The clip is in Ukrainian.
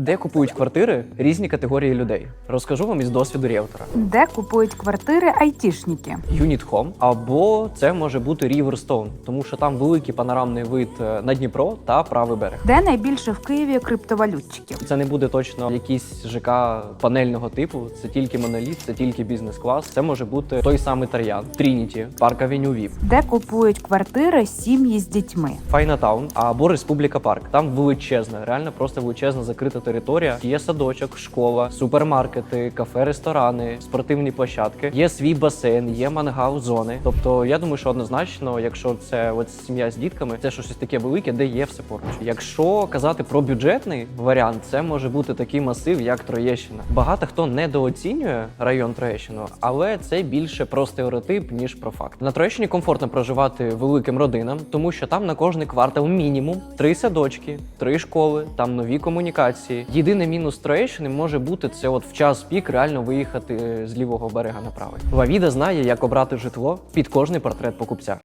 Де купують квартири різні категорії людей? Розкажу вам із досвіду ріелтора. Де купують квартири айтішники? Unit Home, або це може бути Riverstone, тому що там великий панорамний вид е, на Дніпро та правий берег. Де найбільше в Києві криптовалютчиків? Це не буде точно якийсь ЖК панельного типу. Це тільки моноліт, це тільки бізнес-клас. Це може бути той самий Тар'ян, Трініті, Парк Авеню Вів, Де купують квартири сім'ї з дітьми? Файнатаун або Республіка Парк. Там величезна, реально просто величезна закрита територія. Є садочок, школа, супермаркети, кафе, ресторани, спортивні площадки. Є свій басейн, є мангал зони. Тобто, я думаю, що однозначно, якщо це от сім'я з дітками, це щось таке велике, де є все поруч. Якщо казати про бюджетний варіант, це може бути такий масив, як Троєщина. Багато хто недооцінює район Троєщину, але це більше про стереотип ніж про факт. На Троєщині комфортно проживати великим родинам, тому що там на кожний квартал мінімум три садочки, три школи, там нові комунікації. Єдиний мінус Троєщини може бути це от в час пік реально виїхати з лівого берега на правий. Вавіда знає, як обрати житло під кожний портрет покупця.